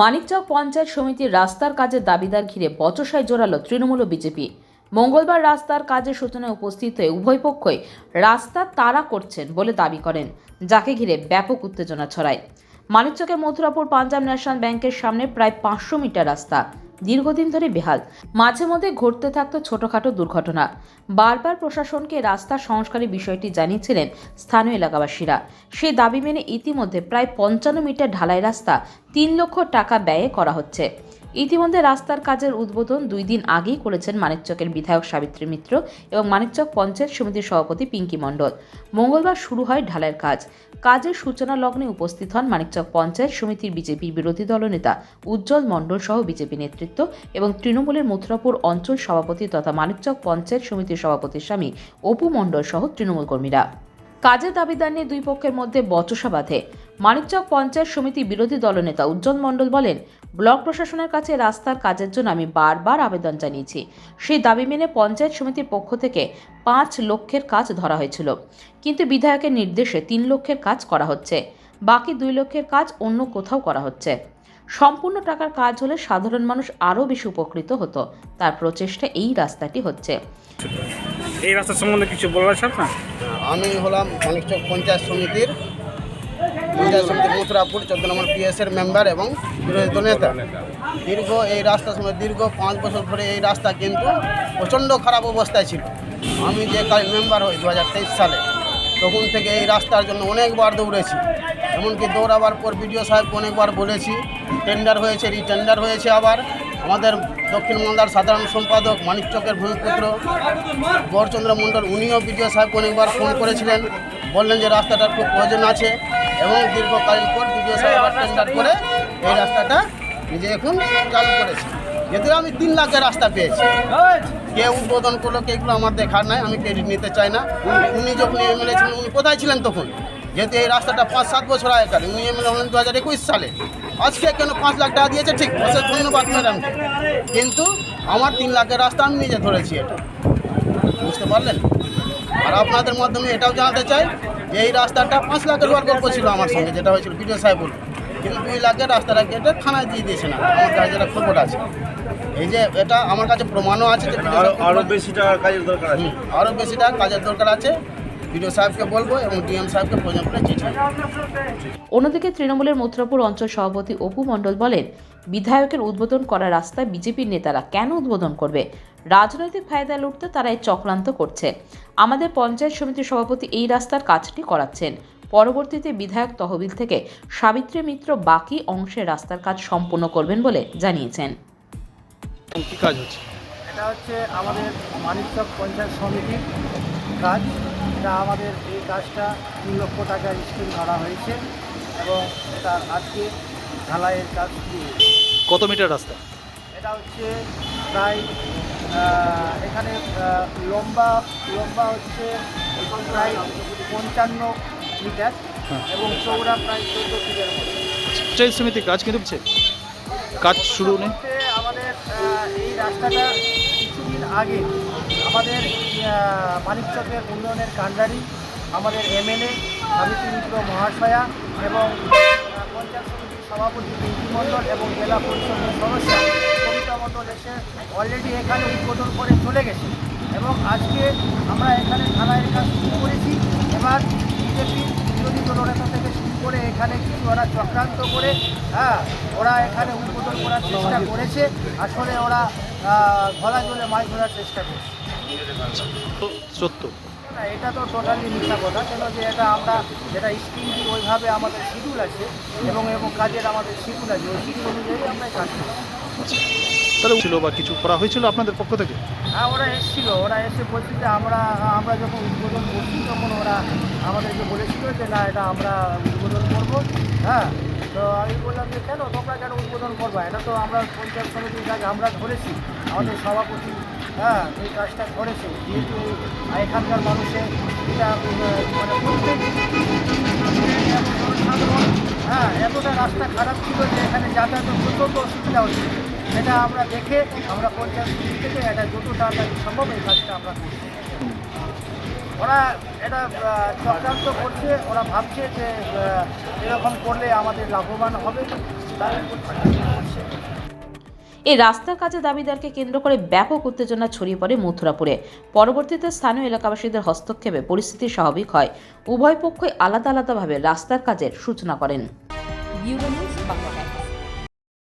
মানিকচক পঞ্চায়েত সমিতির রাস্তার কাজের দাবিদার ঘিরে বচসায় জোরালো তৃণমূল বিজেপি। মঙ্গলবার রাস্তার কাজের সূচনায় উপস্থিত হয়ে উভয় পক্ষই রাস্তা তারা করছেন বলে দাবি করেন, যাকে ঘিরে ব্যাপক উত্তেজনা ছড়ায়। মানিকচকের মথুরাপুর পাঞ্জাব ন্যাশনাল ব্যাংকের সামনে প্রায় পাঁচশো মিটার রাস্তা। দীর্ঘদিন ধরে বেহাল। মাঝে মধ্যে ঘটতে থাকত ছোটখাটো দুর্ঘটনা। বারবার প্রশাসনকে রাস্তা সংস্কারের বিষয়টি জানিয়েছিলেন স্থানীয় এলাকাবাসীরা। সে দাবি মেনে ইতিমধ্যে প্রায় পঞ্চান্ন মিটার ঢালাই রাস্তা তিন লক্ষ টাকা ব্যয়ে করা হচ্ছে। ইতিমধ্যে রাস্তার কাজের উদ্বোধন দুই দিন আগেই করেছেন মানিকচকের বিধায়ক সাবিত্রী মিত্র এবং মানিকচক পঞ্চায়েত সমিতির সভাপতি পিঙ্কি মণ্ডল। মঙ্গলবার শুরু হয় ঢালাইয়ের কাজ। কাজের সূচনা লগ্নে উপস্থিত হন মানিকচক পঞ্চায়েত সমিতির বিজেপির বিরোধী দলনেতা উজ্জ্বল মণ্ডল সহ বিজেপি নেতৃত্ব এবং তৃণমূলের মথুরাপুর অঞ্চল সভাপতি তথা মানিকচক পঞ্চায়েত সমিতির সভাপতির স্বামী অপু মণ্ডল সহ তৃণমূল কর্মীরা। কাজের দাবিদার নিয়ে দুই পক্ষের মধ্যে বচসা বাঁধে। মানিকচক পঞ্চায়েত সমিতি বিরোধী দলনেতা উজ্জ্বল মণ্ডল বলেন ব্লক প্রশাসনের কাছে রাস্তার কাজের জন্য আমি বারবার আবেদন জানিয়েছি। সেই দাবি মেনে পঞ্চায়েত সমিতির পক্ষ থেকে পাঁচ লক্ষের কাজ ধরা হয়েছিল। কিন্তু বিধায়কের নির্দেশে তিন লক্ষের কাজ করা হচ্ছে। বাকি দুই লক্ষের কাজ অন্য কোথাও করা হচ্ছে। সম্পূর্ণ টাকার কাজ হলে সাধারণ মানুষ আরও বেশি উপকৃত হতো। তার প্রচেষ্টা এই রাস্তাটি হচ্ছে। এই রাস্তা সম্বন্ধে কিছু বলার আছে আপনার? আমি হলাম মানিকচক পঞ্চায়েত সমিতির পঞ্চায়েত সমিতি মথুরাপুর চোদ্দ নম্বর পিএসের মেম্বার এবং বিরোধী দীর্ঘ এই রাস্তার সময় দীর্ঘ পাঁচ বছর ধরে এই রাস্তা কিন্তু প্রচণ্ড খারাপ অবস্থায় ছিল। আমি যে কাল মেম্বার হই দু হাজার তেইশ সালে, তখন থেকে এই রাস্তার জন্য অনেকবার দৌড়েছি। এমনকি দৌড়াবার পর বিডিও সাহেবকে অনেকবার বলেছি টেন্ডার হয়েছে রিটেন্ডার হয়েছে আবার। আমাদের দক্ষিণ মালদার সাধারণ সম্পাদক মানিকচকের ভূমিপুত্র গড়চন্দ্র মণ্ডল, উনিও বিডিও সাহেবকে অনেকবার ফোন করেছিলেন, বললেন যে রাস্তাটার খুব প্রয়োজন আছে এবং দীর্ঘকালীন পর বিডিও সাহেব টেন্ডার করে এই রাস্তাটা নিজে এখন চালু করেছে। যদিও আমি তিন লাখের রাস্তা পেয়েছি। কে উদ্বোধন করল কে এগুলো আমার দেখার নাই আমি ক্রেডিট নিতে চাই না। উনি যখন এমএলএ ছিলেন উনি কোথায় ছিলেন তখন? যেহেতু এই রাস্তাটা পাঁচ সাত বছর আগেকার উনি এমএলএ হলেন দু হাজার একুশ সালে। আজকে কেন পাঁচ লাখ টাকা দিয়েছে? ঠিক অশেষ ধন্যবাদ ম্যাডামকে কিন্তু আমার তিন লাখের রাস্তা আমি নিজে ধরেছি এটা। বুঝতে পারলেন? আর আপনাদের মাধ্যমে এটাও জানাতে চাই যে এই রাস্তাটা পাঁচ লাখের গল্প ছিল আমার সঙ্গে যেটা হয়েছিল বিডিও সাহেব বলল কিন্তু দুই লাখের রাস্তাটা কেটে থানায় দিয়ে দিয়েছে না। আমার কাছে যেটা খবর আছে। এই যে এটা আমার কাছে প্রমাণও আছে যে সাহেব- বেশি টাকার কাজের দরকার আছে। আরও বেশি টাকা কাজের দরকার আছে। বিডিও সাহেবকে বলব এবং ডিএম সাহেবকে প্রয়োজন চিঠি অন্যদিকে তৃণমূলের মথুরাপুর অঞ্চল সভাপতি অপু মণ্ডল বলেন বিধায়কের উদ্বোধন করা রাস্তায় বিজেপির নেতারা কেন উদ্বোধন করবে? রাজনৈতিক ফায়দা লুটতে তারা এই চক্রান্ত করছে। আমাদের পঞ্চায়েত সমিতির সভাপতি এই রাস্তার কাজটি করাচ্ছেন। পরবর্তীতে বিধায়ক তহবিল থেকে সাবিত্রী মিত্র বাকি অংশের রাস্তার কাজ সম্পূর্ণ করবেন বলে জানিয়েছেন। কি কাজ হচ্ছে? এটা হচ্ছে আমাদের মানিকচক পঞ্চায়েত সমিতির কাজ। এটা আমাদের এই কাজটা তিন লক্ষ টাকার স্কিম ধরা হয়েছে এবং এটা আজকে ঢালাইয়ের কাজ শুরু কত মিটার রাস্তা? এটা হচ্ছে প্রায় এখানে লম্বা লম্বা হচ্ছে প্রায় পঞ্চান্ন মিটার এবং চৌড়া প্রায় চৌদ্দ ফিটের মতো। সমিতি কাজ কিন্তু কাজ শুরু নেই আমাদের এই রাস্তাটা কিছুদিন আগে আমাদের মানিকচকের উন্নয়নের কাণ্ডারি আমাদের এমএলএ সাবিত্রী মিত্র মহাশয়া এবং পঞ্চায়েত সমিতির সভাপতি পিঙ্কি মণ্ডল এবং জেলা পরিষদের সদস্য কবিতা মণ্ডল এসে অলরেডি এখানে উদ্বোধন করে চলে গেছে। এবং আজকে আমরা এখানে ঢালাইয়ের কাজ শুরু করেছি। এবার বিজেপি বিরোধী দলনেতা থেকে শুরু করে এখানে কিছু ওরা চক্রান্ত করে হ্যাঁ ওরা এখানে উদ্বোধন করার চেষ্টা করেছে আসলে ওরা গলা জলে মাছ ধরার চেষ্টা করছে। সত্য। এটা তো টোটালি মিথ্যা কথা কেন যে এটা আমরা যেটা স্কিম দিই ওইভাবে আমাদের শিডিউল আছে এবং এবং কাজের আমাদের শিডিউল আছে ওই শিডিউল অনুযায়ী আমরা কাজ করি তাহলে ছিল বা কিছু করা হয়েছিল আপনাদের পক্ষ থেকে? হ্যাঁ ওরা এসেছিল। ওরা এসে বলছে যে আমরা আমরা যখন উদ্বোধন করছি তখন ওরা আমাদেরকে বলেছিল যে না এটা আমরা উদ্বোধন করব। হ্যাঁ তো আমি বললাম যে কেন? তোমরা কেন উদ্বোধন করব? এটা তো আমরা পঞ্চায়েত সমিতির কাজ আমরা ধরেছি। আমাদের সভাপতি হ্যাঁ এই কাজটা করেছে। যেহেতু এখানকার মানুষের এটা মানে হ্যাঁ এতটা রাস্তা খারাপ ছিল যে এখানে যাতায়াতের প্রচণ্ড অসুবিধা হচ্ছে সেটা আমরা দেখে আমরা পঞ্চায়েত থেকে এটা যত তাড়াতাড়ি সম্ভব এই কাজটা আমরা ওরা এটা চক্রান্ত করছে, ওরা ভাবছে যে এরকম করলে আমাদের লাভবান হবে। হচ্ছে এই রাস্তার কাজে দাবিদারকে কেন্দ্র করে ব্যাপক উত্তেজনা ছড়িয়ে পড়ে মথুরাপুরে। পরবর্তীতে স্থানীয় এলাকাবাসীদের হস্তক্ষেপে পরিস্থিতি স্বাভাবিক হয়। উভয় পক্ষই আলাদা আলাদাভাবে রাস্তার কাজের সূচনা করেন।